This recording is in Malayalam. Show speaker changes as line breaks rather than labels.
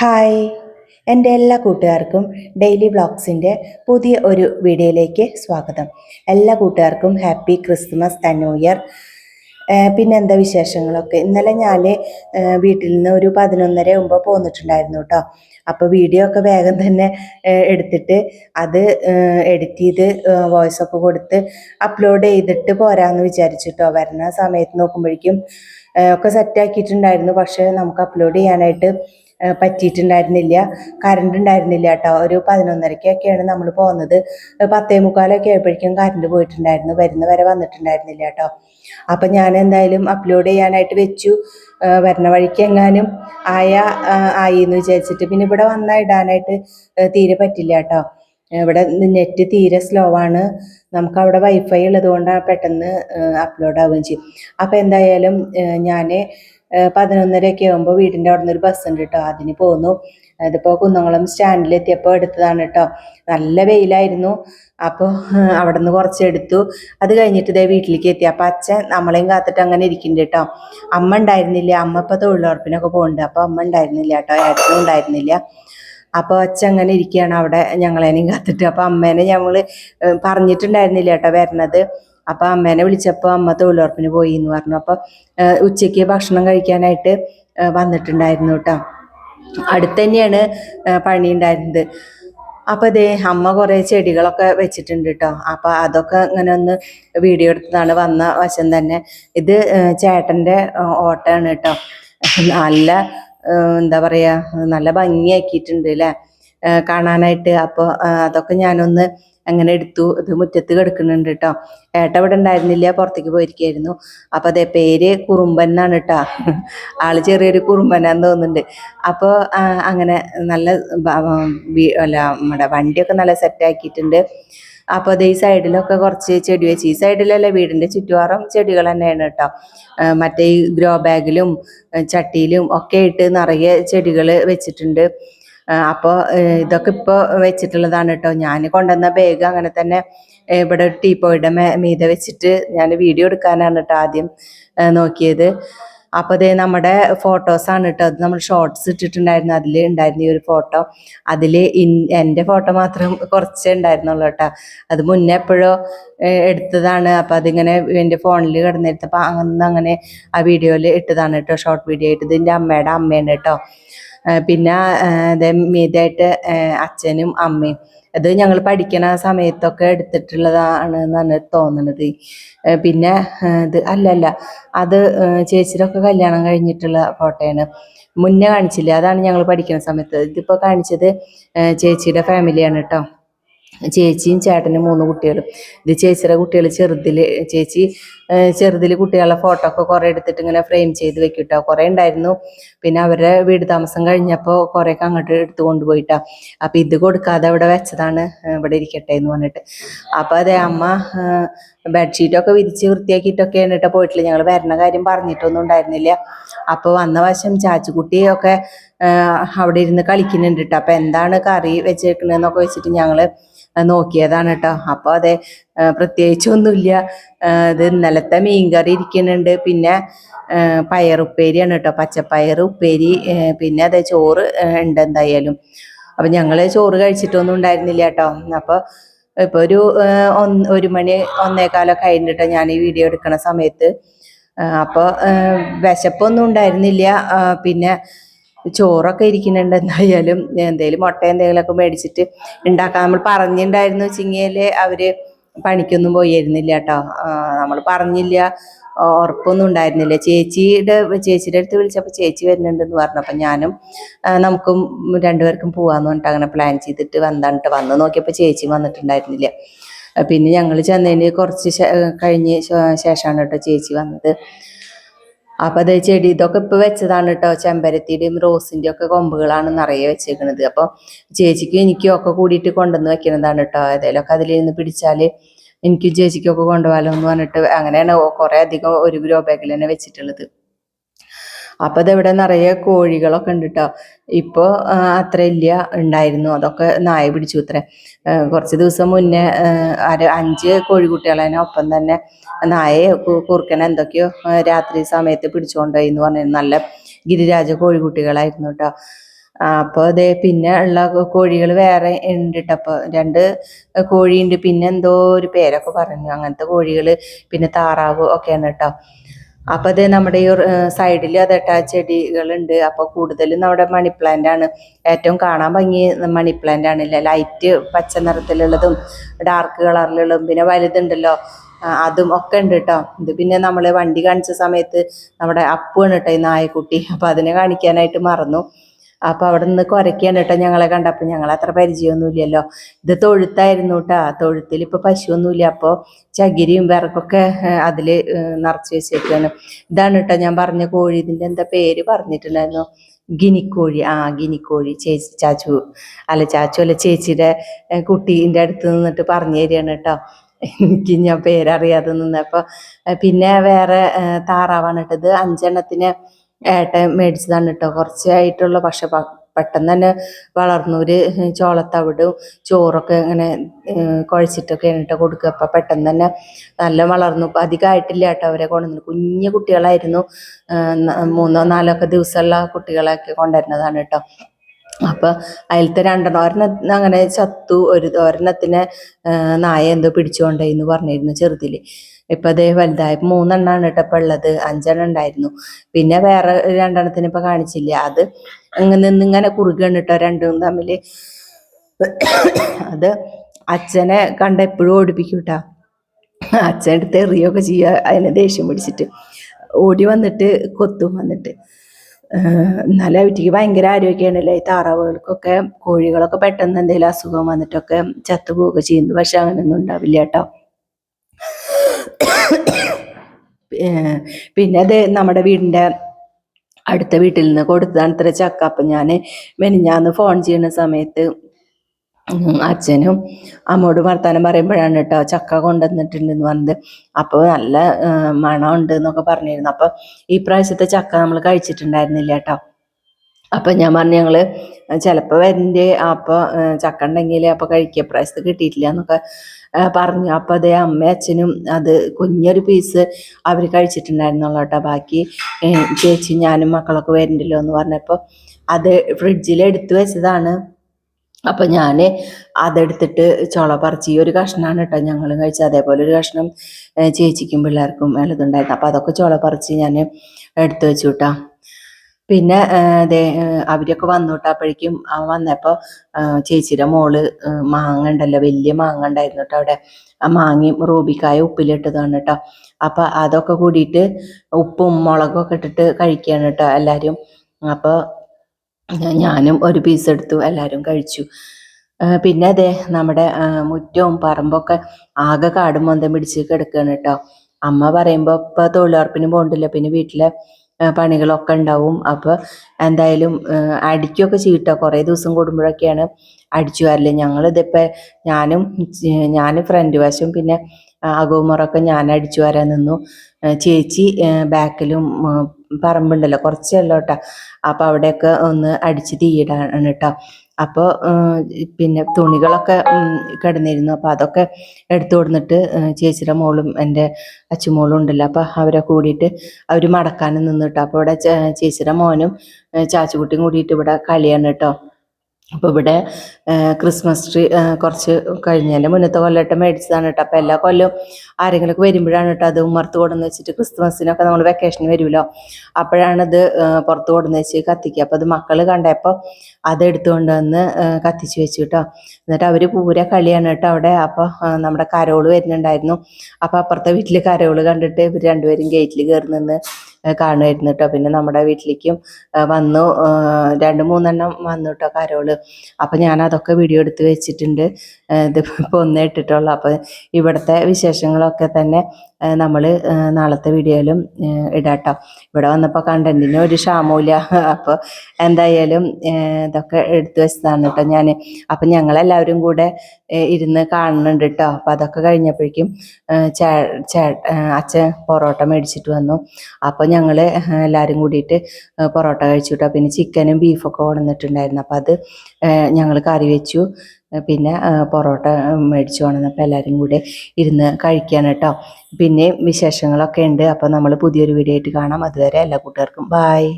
ഹായ്. എന്റെ എല്ലാ കൂട്ടുകാർക്കും ഡെയിലി വ്ളോഗ്സിന്റെ പുതിയ ഒരു വീഡിയോയിലേക്ക് സ്വാഗതം. എല്ലാ കൂട്ടുകാർക്കും happy Christmas and new year. ഏഹ് പിന്നെ എന്താ വിശേഷങ്ങളൊക്കെ? ഇന്നലെ ഞാൻ വീട്ടിൽ നിന്ന് ഒരു പതിനൊന്നര മുമ്പ് പോന്നിട്ടുണ്ടായിരുന്നു കേട്ടോ. അപ്പോൾ വീഡിയോ ഒക്കെ വേഗം തന്നെ എടുത്തിട്ട് അത് എഡിറ്റ് ചെയ്ത് വോയിസ് ഒക്കെ കൊടുത്ത് അപ്ലോഡ് ചെയ്തിട്ട് പോരാന്ന് വിചാരിച്ചിട്ടോ വരുന്ന സമയത്ത് നോക്കുമ്പോഴേക്കും ഒക്കെ സെറ്റാക്കിയിട്ടുണ്ടായിരുന്നു പക്ഷേ നമുക്ക് അപ്ലോഡ് ചെയ്യാനായിട്ട് പറ്റിയിട്ടുണ്ടായിരുന്നില്ല. കറണ്ട് ഉണ്ടായിരുന്നില്ല കേട്ടോ. ഒരു പതിനൊന്നരക്കൊക്കെയാണ് നമ്മൾ പോകുന്നത് പത്തേ മുക്കാലൊക്കെ ആയപ്പോഴേക്കും കറണ്ട് പോയിട്ടുണ്ടായിരുന്നു. വരുന്ന വരെ വന്നിട്ടുണ്ടായിരുന്നില്ല കേട്ടോ. അപ്പം ഞാൻ എന്തായാലും അപ്ലോഡ് ചെയ്യാനായിട്ട് വെച്ചു. വരണ വഴിക്ക് എങ്ങാനും ആയ ആയി എന്ന് വിചാരിച്ചിട്ട് പിന്നെ ഇവിടെ വന്നാൽ ഇടാനായിട്ട് തീരെ പറ്റില്ല കേട്ടോ. ഇവിടെ നെറ്റ് തീരെ സ്ലോ ആണ്. നമുക്ക് അവിടെ വൈഫൈ ഉള്ളത് കൊണ്ടാണ് പെട്ടെന്ന് അപ്ലോഡ് ആവുകയും ചെയ്യും. അപ്പോൾ എന്തായാലും ഞാൻ പതിനൊന്നരയൊക്കെ ആകുമ്പോൾ വീടിന്റെ അവിടെ നിന്ന് ഒരു ബസ് ഉണ്ട് കേട്ടോ അതിന് പോന്നു. അതിപ്പോൾ കുന്നംകുളം സ്റ്റാൻഡിൽ എത്തിയപ്പോൾ എടുത്തതാണ് കേട്ടോ നല്ല വെയിലായിരുന്നു. അപ്പോൾ അവിടെ നിന്ന് കുറച്ച് എടുത്തു. അത് കഴിഞ്ഞിട്ട് ഇതേ വീട്ടിലേക്ക് എത്തി. അപ്പോൾ അച്ഛൻ നമ്മളെയും കാത്തിട്ട് അങ്ങനെ ഇരിക്കുന്നുണ്ട് കേട്ടോ അമ്മ ഉണ്ടായിരുന്നില്ല. അമ്മ ഇപ്പോൾ തൊഴിലുറപ്പിനൊക്കെ പോകുന്നുണ്ട് അപ്പോൾ അമ്മ ഉണ്ടായിരുന്നില്ല കേട്ടോ ഏട്ടനും ഉണ്ടായിരുന്നില്ല. അപ്പോൾ അച്ഛൻ അങ്ങനെ ഇരിക്കുകയാണ് അവിടെ ഞങ്ങളേനെയും കാത്തിട്ട്. അപ്പോൾ അമ്മേനെ ഞങ്ങൾ പറഞ്ഞിട്ടുണ്ടായിരുന്നില്ല കേട്ടോ വരണത്. അപ്പോൾ അമ്മേനെ വിളിച്ചപ്പോൾ അമ്മ തൊഴിലുറപ്പിന് പോയി എന്ന് പറഞ്ഞു അപ്പോൾ ഉച്ചയ്ക്ക് ഭക്ഷണം കഴിക്കാനായിട്ട് വന്നിട്ടുണ്ടായിരുന്നു കേട്ടോ. അടുത്ത് തന്നെയാണ് പണി ഉണ്ടായിരുന്നത് അപ്പോൾ അതേ അമ്മ കുറേ ചെടികളൊക്കെ വെച്ചിട്ടുണ്ട് കേട്ടോ. അപ്പോൾ അതൊക്കെ ഇങ്ങനെ ഒന്ന് വീഡിയോ എടുത്തതാണ് വന്ന വശം തന്നെ. ഇത് ചേട്ടന്റെ ഓട്ടമാണ് കേട്ടോ. നല്ല എന്താ പറയുക നല്ല ഭംഗിയാക്കിയിട്ടുണ്ട് അല്ലേ കാണാനായിട്ട്. അപ്പോൾ അതൊക്കെ ഞാനൊന്ന് അങ്ങനെ എടുത്തു. ഇത് മുറ്റത്ത് കിടക്കുന്നുണ്ട് കേട്ടോ ഏട്ട ഇവിടെ ഉണ്ടായിരുന്നില്ല പുറത്തേക്ക് പോയിരിക്കായിരുന്നു. അപ്പോൾ അതേ പേര് കുറുമ്പൻ എന്നാണ് കേട്ടോ ആൾ ചെറിയൊരു കുറുമ്പനാന്ന് തോന്നുന്നുണ്ട്. അപ്പോൾ അങ്ങനെ നല്ല അല്ല നമ്മുടെ വണ്ടിയൊക്കെ നല്ല സെറ്റാക്കിയിട്ടുണ്ട് അപ്പോൾ അത് ഈ സൈഡിലൊക്കെ കുറച്ച് ചെടി വെച്ച് ഈ സൈഡിലല്ല വീടിന്റെ ചുറ്റുപാറും ചെടികൾ തന്നെയാണ് കേട്ടോ. മറ്റേ ഈ ഗ്രോ ബാഗിലും ചട്ടിയിലും ഒക്കെ ഇട്ട് നിറയെ ചെടികൾ വെച്ചിട്ടുണ്ട്. അപ്പോൾ ഇതൊക്കെ ഇപ്പോൾ വെച്ചിട്ടുള്ളതാണ് കേട്ടോ. ഞാൻ കൊണ്ടുവന്ന ബാഗ് അങ്ങനെ തന്നെ ഇവിടെ ടീപ്പോയുടെ മീതെ വെച്ചിട്ട് ഞാൻ വീഡിയോ എടുക്കാനാണ് കേട്ടോ ആദ്യം നോക്കിയത്. അപ്പോൾ അതേ നമ്മുടെ ഫോട്ടോസാണ് കേട്ടോ അത് നമ്മൾ ഷോർട്സ് ഇട്ടിട്ടുണ്ടായിരുന്നു. അതിൽ ഉണ്ടായിരുന്ന ഈ ഒരു ഫോട്ടോ അതിൽ ഇൻ എന്റെ ഫോട്ടോ മാത്രം കുറച്ചേ ഉണ്ടായിരുന്നുള്ളൂ കേട്ടോ. അത് മുന്നേ എപ്പോഴോ എടുത്തതാണ്. അപ്പം അതിങ്ങനെ എന്റെ ഫോണിൽ കിടന്നെടുത്തപ്പോൾ അന്ന് അങ്ങനെ ആ വീഡിയോയിൽ ഇട്ടതാണ് കേട്ടോ. ഷോർട്ട് വീഡിയോ ആയിട്ട്. ഇതിന്റെ അമ്മയുടെ അമ്മയാണ് കേട്ടോ. പിന്നെ മീതായിട്ട് അച്ഛനും അമ്മയും. അത് ഞങ്ങൾ പഠിക്കണ സമയത്തൊക്കെ എടുത്തിട്ടുള്ളതാണ് എന്നാണ് തോന്നുന്നത് പിന്നെ ഇത് അല്ലല്ല അത് ചേച്ചിയിലൊക്കെ കല്യാണം കഴിഞ്ഞിട്ടുള്ള ഫോട്ടോയാണ്. മുന്നേ കാണിച്ചില്ല? അതാണ് ഞങ്ങൾ പഠിക്കുന്ന സമയത്ത്. ഇതിപ്പോൾ കാണിച്ചത് ചേച്ചിയുടെ ഫാമിലിയാണ് കേട്ടോ ചേച്ചിയും ചേട്ടനും മൂന്ന് കുട്ടികളും. ഇത് ചേച്ചിയുടെ കുട്ടികൾ ചെറുതിൽ ചേച്ചി ചെറുതിൽ കുട്ടികളുടെ ഫോട്ടോ ഒക്കെ കുറേ എടുത്തിട്ട് ഇങ്ങനെ ഫ്രെയിം ചെയ്ത് വെക്കിട്ടോ. കേട്ടോ കുറേ ഉണ്ടായിരുന്നു. പിന്നെ അവരുടെ വീട് താമസം കഴിഞ്ഞപ്പോൾ കുറേയൊക്കെ അങ്ങോട്ട് എടുത്തു കൊണ്ടുപോയിട്ടാ. അപ്പം ഇത് കൊടുക്കാതെ അവിടെ വെച്ചതാണ് ഇവിടെ ഇരിക്കട്ടെ എന്ന് പറഞ്ഞിട്ട്. അപ്പം അതെ അമ്മ ബെഡ്ഷീറ്റൊക്കെ വിരിച്ച് വൃത്തിയാക്കിയിട്ടൊക്കെയാണ് കേട്ടോ പോയിട്ടില്ല ഞങ്ങൾ വരണ കാര്യം പറഞ്ഞിട്ടൊന്നും ഉണ്ടായിരുന്നില്ല. അപ്പോൾ വന്ന വശം ചാച്ചുകുട്ടിയൊക്കെ അവിടെ ഇരുന്ന് കളിക്കുന്നുണ്ട് കേട്ടോ. അപ്പം എന്താണ് കറി വെച്ചേക്കണെന്നൊക്കെ വെച്ചിട്ട് ഞങ്ങൾ നോക്കിയതാണ് കേട്ടോ. അപ്പോൾ അതെ പ്രത്യേകിച്ചൊന്നുമില്ല. ഇത് ഇന്നലത്തെ മീൻകറി ഇരിക്കുന്നുണ്ട്. പിന്നെ പയറുപ്പേരിയാണ് കേട്ടോ. പച്ചപ്പയർ ഉപ്പേരി പിന്നെ അതെ ചോറ് ഉണ്ട് എന്തായാലും. അപ്പം ഞങ്ങൾ ചോറ് കഴിച്ചിട്ടൊന്നും ഉണ്ടായിരുന്നില്ല കേട്ടോ. അപ്പോൾ ഇപ്പോൾ ഒരു ഒരു മണി ഒന്നേകാലൊക്കെ കഴിഞ്ഞിട്ട് ഞാൻ ഈ വീഡിയോ എടുക്കണ സമയത്ത്. അപ്പോൾ വിശപ്പൊന്നും ഉണ്ടായിരുന്നില്ല. പിന്നെ ചോറൊക്കെ ഇരിക്കുന്നുണ്ട്. എന്തായാലും എന്തെങ്കിലും മുട്ട എന്തെങ്കിലുമൊക്കെ മേടിച്ചിട്ട് ഉണ്ടാക്കാൻ നമ്മൾ പറഞ്ഞിട്ടുണ്ടായിരുന്നു ചിങ്ങയിലെ അവർ പണിക്കൊന്നും പോയിരുന്നില്ല കേട്ടോ നമ്മൾ പറഞ്ഞില്ല ഉറപ്പൊന്നും ഉണ്ടായിരുന്നില്ല. ചേച്ചിയുടെ ചേച്ചിയുടെ അടുത്ത് വിളിച്ചപ്പോൾ ചേച്ചി വരുന്നുണ്ടെന്ന് പറഞ്ഞു അപ്പം ഞാനും നമുക്കും രണ്ടുപേർക്കും പോവാന്ന് പറഞ്ഞിട്ട് അങ്ങനെ പ്ലാൻ ചെയ്തിട്ട് വന്നാണ് ട്ടോ. വന്ന് നോക്കിയപ്പോൾ ചേച്ചി വന്നിട്ടുണ്ടായിരുന്നില്ല. പിന്നെ ഞങ്ങൾ ചെന്നതിന് കുറച്ച് കഴിഞ്ഞ് ശേഷമാണ് കേട്ടോ ചേച്ചി വന്നത്. അപ്പൊ അത് ചെടി ഇതൊക്കെ ഇപ്പൊ വെച്ചതാണ് കേട്ടോ ചെമ്പരത്തിയുടെയും റോസിന്റെ ഒക്കെ കൊമ്പുകളാണ് നിറയെ വെച്ചേക്കണത്. അപ്പൊ ചേച്ചിക്കും എനിക്കും ഒക്കെ കൂടിയിട്ട് കൊണ്ടുവന്ന് വെക്കണതാണ് കേട്ടോ ഏതായാലും അതിലിരുന്ന് പിടിച്ചാൽ എനിക്കും ചേച്ചിക്കും ഒക്കെ കൊണ്ടുപോകാലോ എന്ന് പറഞ്ഞിട്ട് അങ്ങനെയാണ് കുറെ അധികം ഒരു ഗ്രോ ബാഗിൽ തന്നെ വെച്ചിട്ടുള്ളത്. അപ്പൊ ഇതെവിടെ നിറയെ കോഴികളൊക്കെ ഉണ്ട് കേട്ടോ ഇപ്പോൾ അത്ര ഇല്ല ഉണ്ടായിരുന്നു. അതൊക്കെ നായ പിടിച്ചു അത്രേ കുറച്ച് ദിവസം മുന്നേ അര അഞ്ച് കോഴിക്കുട്ടികളെ ഒപ്പം തന്നെ നായയെ കുറുക്കനെ എന്തൊക്കെയോ രാത്രി സമയത്ത് പിടിച്ചുകൊണ്ടുപോയി എന്ന് പറഞ്ഞു നല്ല ഗിരിരാജ കോഴിക്കുട്ടികളായിരുന്നു കേട്ടോ. അപ്പോൾ അതേ പിന്നെ ഉള്ള കോഴികൾ വേറെ ഉണ്ട് ട്ടോ. അപ്പോൾ രണ്ട് കോഴിയുണ്ട്. പിന്നെ എന്തോ ഒരു പേരൊക്കെ പറഞ്ഞു. അങ്ങനത്തെ കോഴികൾ പിന്നെ താറാവ് ഒക്കെയാണ് കേട്ടോ അപ്പോൾ അത് നമ്മുടെ ഈ സൈഡിൽ അതട്ട ചെടികളുണ്ട്. അപ്പോൾ കൂടുതലും നമ്മുടെ മണി പ്ലാന്റ് ആണ്. ഏറ്റവും കാണാൻ ഭംഗി മണി പ്ലാന്റ് ആണ്. ലൈറ്റ് പച്ച നിറത്തിലുള്ളതും ഡാർക്ക് കളറിലുള്ളതും പിന്നെ വലുതുണ്ടല്ലോ. അതും ഒക്കെ ഉണ്ട് കേട്ടോ ഇത് പിന്നെ നമ്മൾ വണ്ടി കാണിച്ച സമയത്ത് നമ്മുടെ അപ്പു ആണ് കേട്ടോ ഈ നായക്കുട്ടി. അപ്പോൾ അതിനെ കാണിക്കാനായിട്ട് മറന്നു. അപ്പൊ അവിടെ നിന്ന് കുരയ്ക്കാണ് കേട്ടോ ഞങ്ങളെ കണ്ടപ്പോൾ ഞങ്ങൾ അത്ര പരിചയമൊന്നുമില്ലല്ലോ ഇത് തൊഴുത്തായിരുന്നു കേട്ടോ തൊഴുത്തിൽ ഇപ്പൊ പശുവൊന്നുമില്ല. അപ്പോൾ ചകിരിയും വിറകൊക്കെ ഏഹ്, അതിൽ നിറച്ച് വെച്ചേക്കാണ്. ഇതാണ് കേട്ടോ ഞാൻ പറഞ്ഞ കോഴി. ഇതിന്റെ എന്താ പേര് പറഞ്ഞിട്ടുണ്ടായിരുന്നു? ഗിനിക്കോഴി. ആ ഗിനിക്കോഴി. ചേച്ചി ചാച്ചു അല്ല ചാച്ചു അല്ല ചേച്ചിയുടെ കുട്ടീന്റെ അടുത്ത് നിന്നിട്ട് പറഞ്ഞു തരികയാണ് കേട്ടോ എനിക്ക് ഞാൻ പേരറിയാതെ നിന്നപ്പോൾ പിന്നെ വേറെ താറാവാണ് കേട്ടത് അഞ്ചെണ്ണത്തിന് ഏട്ടൻ മേടിച്ചതാണ് കേട്ടോ കുറച്ചായിട്ടുള്ള പക്ഷെ പെട്ടെന്ന് തന്നെ വളർന്നു ഒരു ചോളത്തവിടും ചോറൊക്കെ ഇങ്ങനെ കുഴച്ചിട്ടൊക്കെ കേട്ടോ കൊടുക്കുക. അപ്പം പെട്ടെന്ന് തന്നെ നല്ല വളർന്നു. ഇപ്പം അധികമായിട്ടില്ല കേട്ടോ അവരെ കൊണ്ടുവന്നത് കുഞ്ഞു കുട്ടികളായിരുന്നു. മൂന്നോ നാലോ ഒക്കെ ദിവസമുള്ള കുട്ടികളൊക്കെ കൊണ്ടുവരുന്നതാണ് കേട്ടോ അപ്പൊ അതിലത്തെ രണ്ടെണ്ണം ഒരെണ്ണം അങ്ങനെ ചത്തു ഒരു ഒരെണ്ണത്തിനെ നായ എന്തോ പിടിച്ചുകൊണ്ടേ എന്ന് പറഞ്ഞിരുന്നു ചെറുതിൽ. ഇപ്പൊ അതേ വലുതായപ്പോ മൂന്നെണ്ണാണ് കേട്ടോ ഇപ്പൊ ഉള്ളത്. അഞ്ചെണ്ണം ഉണ്ടായിരുന്നു. പിന്നെ വേറെ രണ്ടെണ്ണത്തിന് ഇപ്പൊ കാണിച്ചില്ല. അത് ഇങ്ങനെ നിന്ന് ഇങ്ങനെ കുറുകയാണ് കേട്ടോ രണ്ടും തമ്മിൽ. അത് അച്ഛനെ കണ്ട എപ്പോഴും ഓടിപ്പിക്കും കേട്ടോ. അച്ഛൻ എടുത്ത് എറിയൊക്കെ ചെയ്യുക. അതിനെ ദേഷ്യം പിടിച്ചിട്ട് ഓടി വന്നിട്ട് കൊത്തും വന്നിട്ട്. എന്നാലും അവറ്റിക്ക് ഭയങ്കര ആരോഗ്യമാണല്ലേ ഈ താറാവുകൾക്കൊക്കെ കോഴികളൊക്കെ പെട്ടെന്ന് എന്തെങ്കിലും അസുഖം വന്നിട്ടൊക്കെ ചത്തുപോവുകയൊക്കെ ചെയ്യുന്നു. പക്ഷെ അങ്ങനെയൊന്നും ഉണ്ടാവില്ല കേട്ടോ. പിന്നെ അത് നമ്മുടെ വീടിന്റെ അടുത്ത വീട്ടിൽ നിന്ന് കൊടുത്തതാണ് ഇത്ര ചക്ക. അപ്പം ഞാൻ മെനിഞ്ഞാന്ന് ഫോൺ ചെയ്യുന്ന സമയത്ത് അച്ഛനും അമ്മോട് വർത്താനം പറയുമ്പോഴാണ് കേട്ടോ ചക്ക കൊണ്ടുവന്നിട്ടുണ്ടെന്ന് പറഞ്ഞത്. അപ്പോൾ നല്ല മണമുണ്ട് എന്നൊക്കെ പറഞ്ഞിരുന്നു. അപ്പോൾ ഈ പ്രാവശ്യത്തെ ചക്ക നമ്മൾ കഴിച്ചിട്ടുണ്ടായിരുന്നില്ല കേട്ടോ അപ്പം ഞാൻ പറഞ്ഞു ഞങ്ങൾ ചിലപ്പോൾ വരണ്ടേ. അപ്പോൾ ചക്ക ഉണ്ടെങ്കിൽ അപ്പോൾ കഴിക്കുക പ്രാവശ്യത്ത് കിട്ടിയിട്ടില്ല എന്നൊക്കെ പറഞ്ഞു. അപ്പോൾ അതേ അമ്മ അച്ഛനും അത് കുഞ്ഞൊരു പീസ് അവർ കഴിച്ചിട്ടുണ്ടായിരുന്നുള്ളൂ കേട്ടോ ബാക്കി ചേച്ചി ഞാനും മക്കളൊക്കെ വരണ്ടല്ലോ എന്ന് പറഞ്ഞപ്പോൾ അത് ഫ്രിഡ്ജിൽ എടുത്തു വെച്ചതാണ്. അപ്പൊ ഞാൻ അതെടുത്തിട്ട് ചോള പറിച്ച് ഈ ഒരു കഷ്ണമാണ് കേട്ടോ ഞങ്ങളും കഴിച്ചത്. അതേപോലെ ഒരു കഷ്ണം ചേച്ചിക്കും പിള്ളേർക്കും എളുതുണ്ടായിരുന്നു അപ്പൊ അതൊക്കെ ചോള പറിച്ച് ഞാൻ എടുത്തു വെച്ചു കേട്ടോ പിന്നെ ദേ അവരൊക്കെ വന്നു കേട്ടോ അപ്പോഴേക്കും അവൻ വന്നപ്പോ ഏ, ചേച്ചിയുടെ മോൾ മാങ്ങ ഉണ്ടല്ലോ വലിയ മാങ്ങ ഉണ്ടായിരുന്നു കേട്ടോ അവിടെ. ആ മാങ്ങയും റൂബിക്കായ ഉപ്പിലിട്ടതാണ് കേട്ടോ അപ്പൊ അതൊക്കെ കൂടിയിട്ട് ഉപ്പും മുളകും ഒക്കെ ഇട്ടിട്ട് കഴിക്കുകയാണ് കേട്ടോ എല്ലാരും. അപ്പൊ ഞാ- ഞാനും ഒരു പീസ് എടുത്തു എല്ലാവരും കഴിച്ചു. പിന്നെ അതെ നമ്മുടെ മുറ്റവും പറമ്പൊക്കെ ആകെ കാടും മൊന്തം പിടിച്ച് കിടക്കുകയാണ് കേട്ടോ അമ്മ പറയുമ്പോൾ ഇപ്പം തൊഴിലുറപ്പിന് പോകണ്ടില്ല പിന്നെ വീട്ടിലെ പണികളൊക്കെ ഉണ്ടാവും. അപ്പോൾ എന്തായാലും അടിക്കുകയൊക്കെ ചെയ്യട്ടോ. കുറേ ദിവസം കൂടുമ്പോഴൊക്കെയാണ് അടിച്ചു വരൽ. ഞങ്ങളിതിപ്പോൾ ഞാനും ഞാൻ ഫ്രണ്ട് വശം പിന്നെ അകോമുറൊക്കെ ഞാൻ അടിച്ചു വരാൻ നിന്നു. ചേച്ചി ബാക്കിലും പറമ്പുണ്ടല്ലോ കുറച്ചല്ലോ കേട്ടോ. അപ്പൊ അവിടെയൊക്കെ ഒന്ന് അടിച്ച് തീയിടാണ് കേട്ടോ. അപ്പോൾ പിന്നെ തുണികളൊക്കെ കിടന്നിരുന്നു. അപ്പോൾ അതൊക്കെ എടുത്തു കൊടുത്തിട്ട് ചേച്ചിയുടെ മോളും എന്റെ അച്ചുമോളും ഉണ്ടല്ലോ. അപ്പോൾ അവരെ കൂടിയിട്ട് അവർ മടക്കാനും നിന്നു കേട്ടോ. അപ്പോൾ ഇവിടെ ചേച്ചിയുടെ മോനും ചാച്ചുകുട്ടിയും കൂടിയിട്ട് ഇവിടെ കളിയാണ് കേട്ടോ. അപ്പോൾ ഇവിടെ ക്രിസ്മസ് ട്രീ കുറച്ച് കഴിഞ്ഞതിന്റെ മുന്നത്തെ കൊല്ലമായിട്ട് മേടിച്ചതാണ് കേട്ടോ. അപ്പോൾ എല്ലാ കൊല്ലവും ആരെങ്കിലുമൊക്കെ വരുമ്പോഴാണ് കേട്ടോ അത് ഉമ്മർത്ത് കൊടുന്ന് വെച്ചിട്ട് ക്രിസ്മസിനൊക്കെ നമ്മൾ വെക്കേഷന് വരുമല്ലോ. അപ്പോഴാണത് പുറത്ത് കൊടുന്ന് വെച്ച് കത്തിക്കുക. അപ്പോൾ അത് മക്കൾ കണ്ടപ്പോൾ അത് എടുത്തുകൊണ്ട് വന്ന് കത്തിച്ച് വെച്ചു കേട്ടോ. എന്നിട്ട് അവർ പൂര കളിയാണ് കേട്ടോ അവിടെ. അപ്പോൾ നമ്മുടെ കരോൾ വരുന്നുണ്ടായിരുന്നു. അപ്പോൾ അപ്പുറത്തെ വീട്ടിൽ കരോൾ കണ്ടിട്ട് ഇവർ രണ്ടുപേരും ഗേറ്റിൽ കയറി നിന്ന് കാണുമായിരുന്നു കേട്ടോ പിന്നെ നമ്മുടെ വീട്ടിലേക്കും വന്നു. രണ്ട് മൂന്നെണ്ണം വന്നു കേട്ടോ കരോൾ. അപ്പം ഞാൻ അതൊക്കെ വീഡിയോ എടുത്ത് വെച്ചിട്ടുണ്ട്. ആ, ഇത് ഇപ്പോൾ ഒന്നേ ഇട്ടിട്ടുള്ളൂ. അപ്പോൾ ഇവിടുത്തെ വിശേഷങ്ങളൊക്കെ തന്നെ നമ്മൾ നാളത്തെ വീഡിയോയിലും ഇടാട്ടോ. ഇവിടെ വന്നപ്പോൾ കണ്ടന്റിന് ഒരു ക്ഷാമമില്ല അപ്പോൾ എന്തായാലും ഇതൊക്കെ എടുത്തു വെച്ചതാണ് കേട്ടോ ഞാൻ അപ്പം ഞങ്ങളെല്ലാവരും കൂടെ ഇരുന്ന് കാണുന്നുണ്ട് കേട്ടോ. അപ്പം അതൊക്കെ കഴിഞ്ഞപ്പോഴേക്കും ചേ ചേ അച്ഛൻ പൊറോട്ട മേടിച്ചിട്ട് വന്നു. അപ്പോൾ ഞങ്ങൾ എല്ലാവരും കൂടിയിട്ട് പൊറോട്ട കഴിച്ചു കേട്ടോ. പിന്നെ ചിക്കനും ബീഫൊക്കെ കൊണ്ടുവന്നിട്ടുണ്ടായിരുന്നു. അപ്പോൾ അത് ഞങ്ങൾ കറി വെച്ചു. പിന്നെ പൊറോട്ട മേടിച്ചു കൊണ്ടുവന്നപ്പോൾ എല്ലാവരും കൂടെ ഇരുന്ന് കഴിക്കാൻ കേട്ടോ പിന്നെയും വിശേഷങ്ങളൊക്കെ ഉണ്ട്. അപ്പോൾ നമ്മൾ പുതിയൊരു വീഡിയോ ആയിട്ട് കാണാം. അതുവരെ എല്ലാ കൂട്ടുകാർക്കും ബായ്